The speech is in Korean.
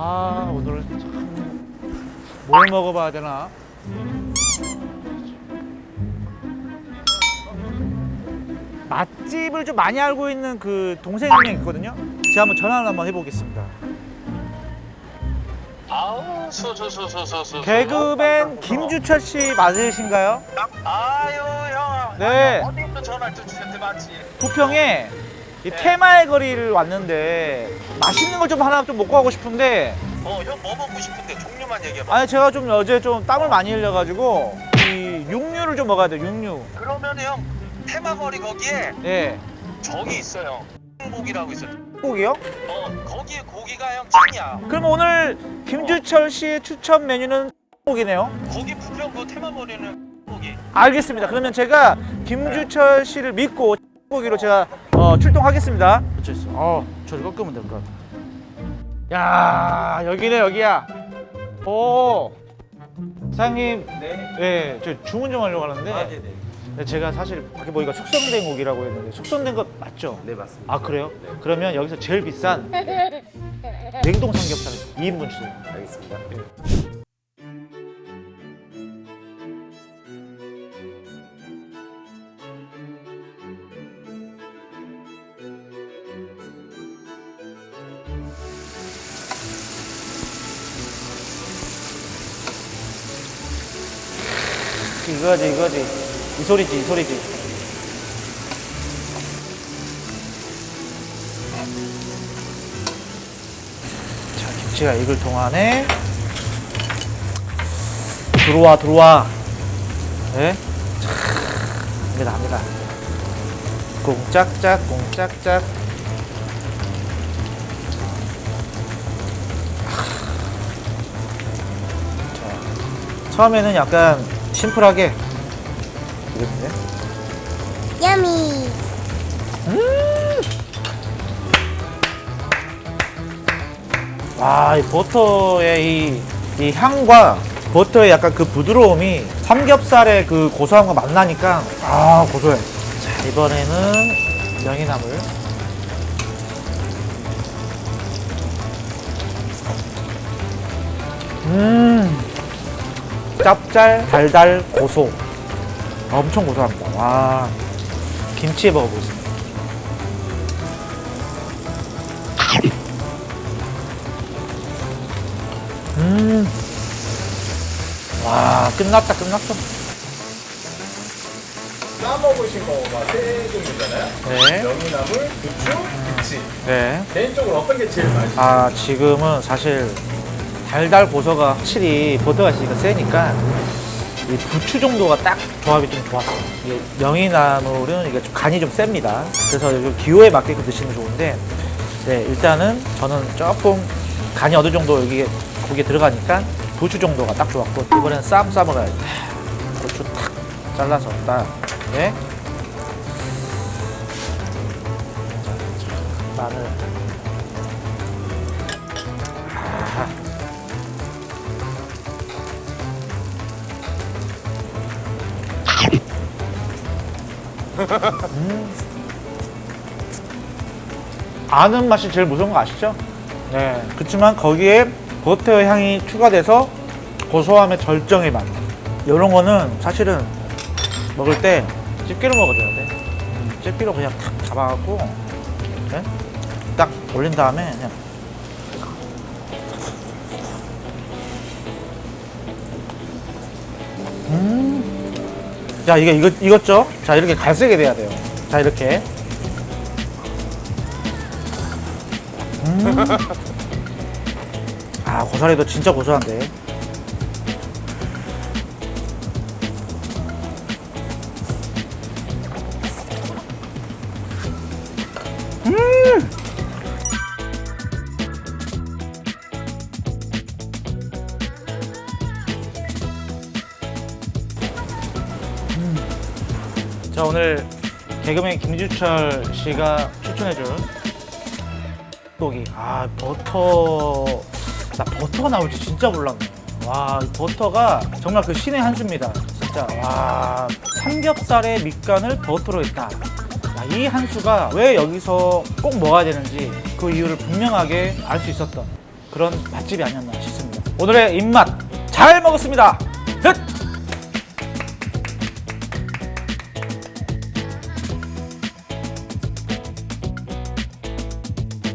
아 오늘은 참뭘 먹어봐야 되나? 맛집을 좀 많이 알고 있는 그 동생이 한명 있거든요. 제가 한번 전화를 한번 해보겠습니다. 아우 수수수수수수 개그맨 김주철 씨 맞으신가요? 아유 형 네. 어디부터 전화를 또 주셨대 맞지 부평에 이 테마의 거리를 왔는데 맛있는 걸 좀 하나 좀 먹고 가고 싶은데. 어 형 뭐 먹고 싶은데? 종류만 얘기해봐. 아니 제가 좀 어제 좀 땀을 많이 흘려가지고 이 육류를 좀 먹어야 돼요 육류. 그러면 형 테마거리 거기에 예. 저기 있어요 고기라고 있어. 고기요? 어 거기에 고기가 형 찐이야. 그럼 오늘 김주철 씨의 추천 메뉴는 고기네요? 거기 부평 그 테마거리는 고기 알겠습니다. 그러면 제가 김주철 씨를 믿고 고기로 제가 어, 출동하겠습니다 그쵸 있어 어 저를 꺾으면 될 것 같아 야 여기네 여기야 오 사장님 네. 예, 저 주문 좀 하려고 하는데 아, 네네. 네, 제가 사실 밖에 보니까 숙성된 고기라고 했는데 숙성된 거 맞죠? 네, 맞습니다. 아 그래요? 네. 그러면 여기서 제일 비싼 냉동 삼겹살 2인분 주세요. 알겠습니다. 이거지 이거지 이 소리지 이 소리지. 자 김치가 익을 동안에 들어와 들어와. 네? 자, 합니다 합니다. 꽁짝짝. 자, 처음에는 약간 심플하게 되겠는데? 야미 와, 이 버터의 이, 이 향과 버터의 약간 그 부드러움이 삼겹살의 그 고소함과 만나니까 아, 고소해. 자, 이번에는 명이나물. 짭짤, 달달, 고소. 엄청 고소합니다. 와, 김치에 먹어보겠습니다. 음. 와, 끝났다, 끝났어. 싸먹으신 거가 세 종류잖아요. 네. 명이나물, 부추, 김치. 네. 개인적으로 어떤 게 제일 맛있어요? 아, 지금은 사실 달달 고소가 확실히 버터가 있으니까 세니까 이 부추 정도가 딱 조합이 좀 좋았어요. 이게 명이나물은 이게 좀 간이 좀 셉니다. 그래서 좀 기호에 맞게끔 드시면 좋은데, 네, 일단은 저는 조금 간이 어느 정도 여기 고기에 들어가니까 부추 정도가 딱 좋았고, 이번엔 쌈 싸먹어야지. 고추 탁 잘라서 딱, 네. 자, 마늘. 아는 맛이 제일 무서운 거 아시죠? 네. 그렇지만 거기에 버터의 향이 추가돼서 고소함의 절정의 맛. 이런 거는 사실은 먹을 때 집게로 먹어줘야 돼. 음, 집게로 그냥 탁 잡아갖고 네? 딱 올린 다음에 그냥 음. 자, 이게 이거 익었죠? 자, 이렇게 갈색이 돼야 돼요. 자, 이렇게. 음. 아, 고사리도 진짜 고소한데. 자 오늘 개그맨 김주철 씨가 추천해준 고기 아 버터 나 버터가 나올지 진짜 몰랐네 와이 버터가 정말 그 신의 한 수입니다 진짜 와 삼겹살의 밑간을 버터로 했다 야, 이한 수가 왜 여기서 꼭 먹어야 되는지 그 이유를 분명하게 알 수 있었던 그런 맛집이 아니었나 싶습니다. 오늘의 입맛 잘 먹었습니다. 끝!